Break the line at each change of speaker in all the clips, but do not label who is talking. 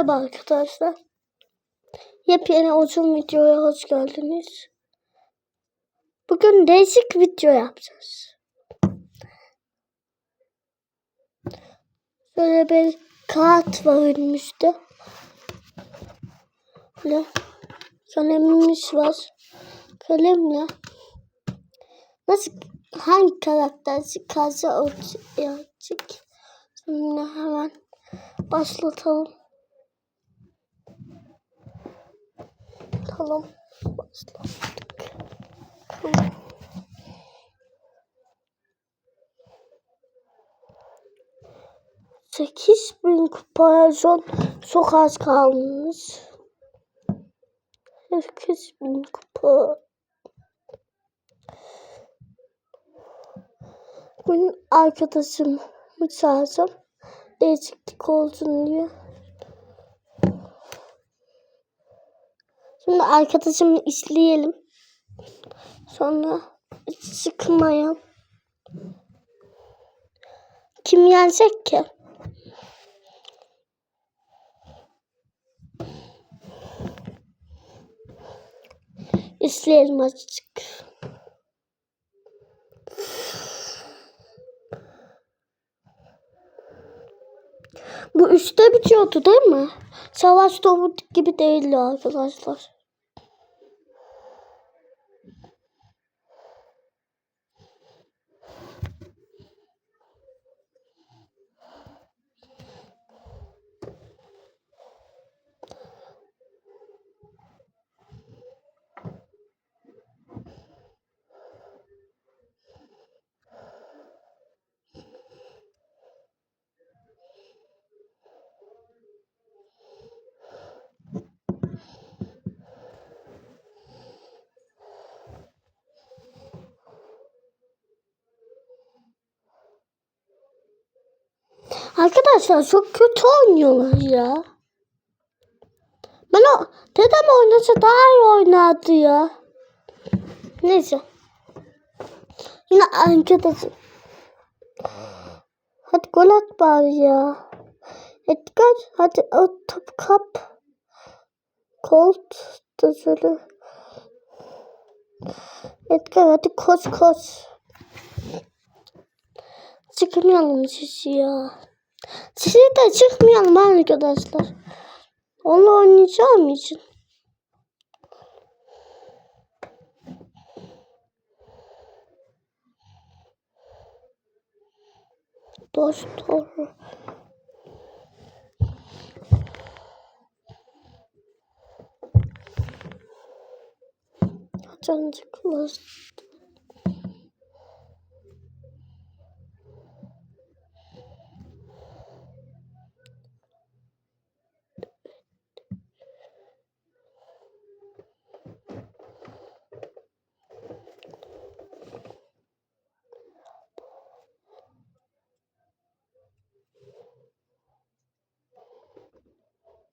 Merhaba arkadaşlar. Yepyeni uzun videoya hoş geldiniz. Bugün değişik video yapacağız. Böyle bir kağıt var önümüzde. Böyle kalemimiz var. Kalemle nasıl hangi karakter çıkarsa ortaya çık. Şimdi hemen başlatalım. Tamam. Başladık. Tamam. Sekiz bin kupaya son çok az kalmış. Sekiz bin kupa. Bugün arkadaşımı çağıracağım. Değişiklik olsun diye. Şimdi arkadaşımı izleyelim. Sonra sıkmayalım. Kim yenecek ki? İzleyelim azıcık. Bu üçte bitiyordu değil mi? Savaş topu gibi değildi arkadaşlar. Arkadaşlar çok kötü oynuyorlar ya. Ben o dedem oynasa daha iyi oynardı ya. Neyse. Yine arkadaşım. Hadi gol at bari ya. Edgar hadi o top kap. Colt da şöyle. Edgar hadi koş koş. Çıkmayalım siz ya. Sizi de çıkmayalım arkadaşlar. Onunla oynayacağım için. Dostlar. Cancıklar.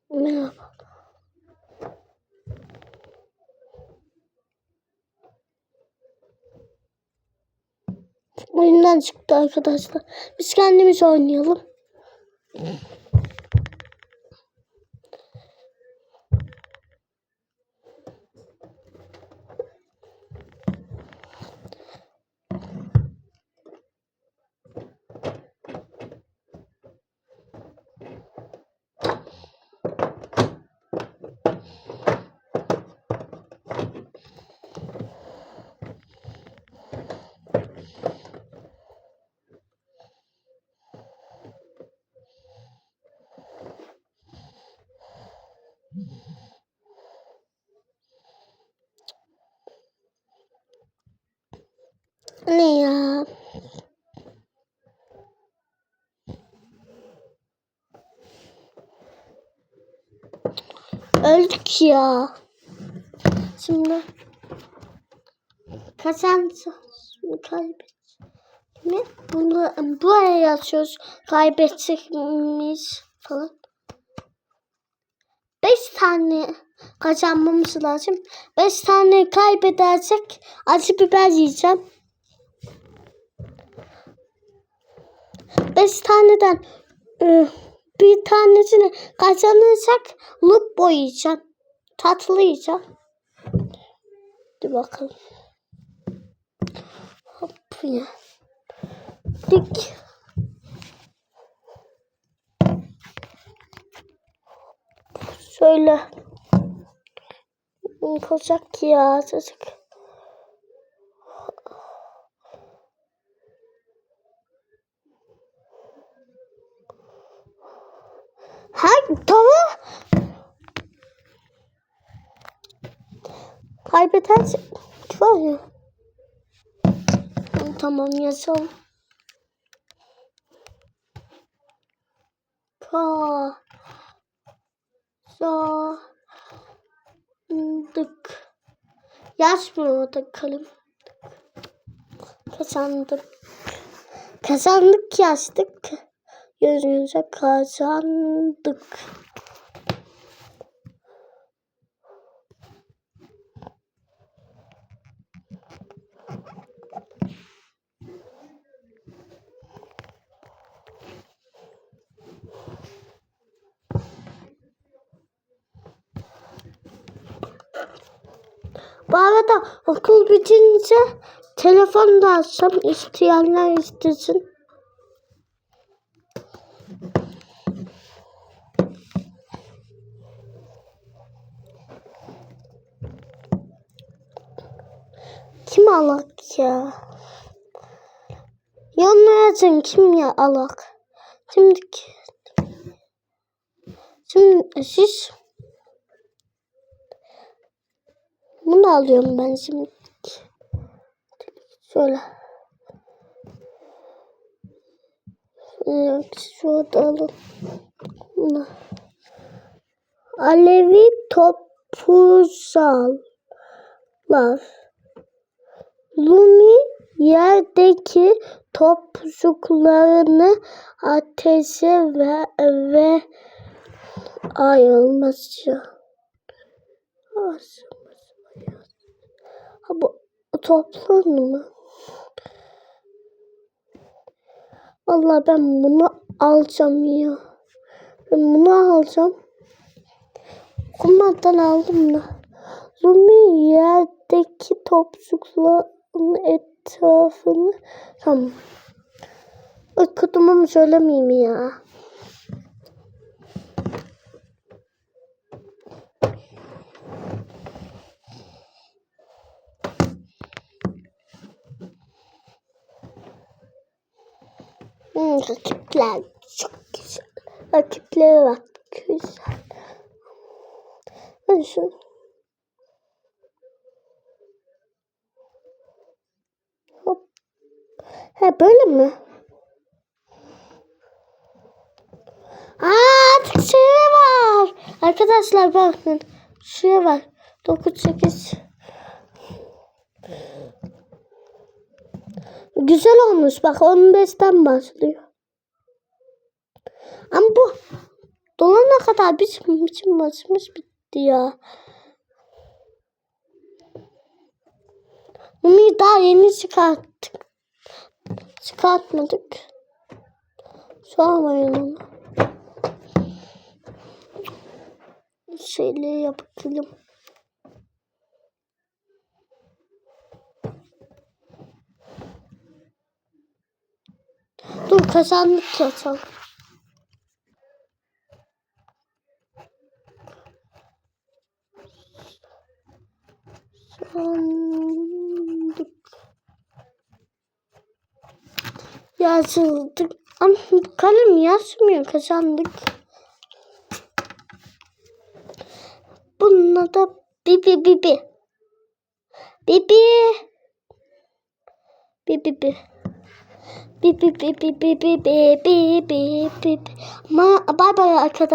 Merhaba. Oyundan çıktı arkadaşlar. Biz kendimiz oynayalım. Ne ya? Öldük ya. Şimdi kazanacağız mı kaybedeceğiz mi? Bunu buraya yazıyoruz. Kaybedecek miyiz falan. Beş tane kazanmamız lazım. Beş tane kaybedersek acı biber yiyeceğim. Beş taneden e, bir tanesini kazanırsak loop boyayacağım. Tatlayacağım. Dur bakalım. Hop ya. Dik. Şöyle. Olacak ya çocuk. Ha tamam. Kaybederse var ya. Tamam yazalım. Ka sa dık. Yazmıyor da kalem. Kazandık. Kazandık yazdık. Yüzünüze kazandık. Bu arada okul bitince telefon da alsam isteyenler istesin. Kim alak ya? Yorumlayacağım kim ya alak? Şimdi Şimdi siz bunu alıyorum ben şimdi. Şöyle. Evet, şurada alın. Bunu. Alevi topuzallar. Lumi yerdeki topuzuklarını ateşe ve, ve ayrılması. Bu toplar mı? Vallahi ben bunu alacağım ya. Ben bunu alacağım. Kumandan aldım da. Lumi yerdeki topçukların etrafını tamam. Okudum söylemeyeyim ya. Hmm, rakipler çok güzel. Rakiplere bak güzel. Ben şu He böyle mi? Aa, artık şey var. Arkadaşlar bakın. Şuraya var. 9 8 Güzel olmuş. Bak 15'ten başlıyor. Ama bu dolana kadar bizim bizim başımız bitti ya. Bunu daha yeni çıkarttık. Çıkartmadık. Sormayın onu. Şeyleri yapalım. Dur kazandık yazalım. Yazıldık. Ama kalem yazmıyor kazandık. Bununla da bibi bibi. Bibi. Bibi bibi. Bibi bibi bibi bibi bibi bibi. Ma bye bye arkadaşlar.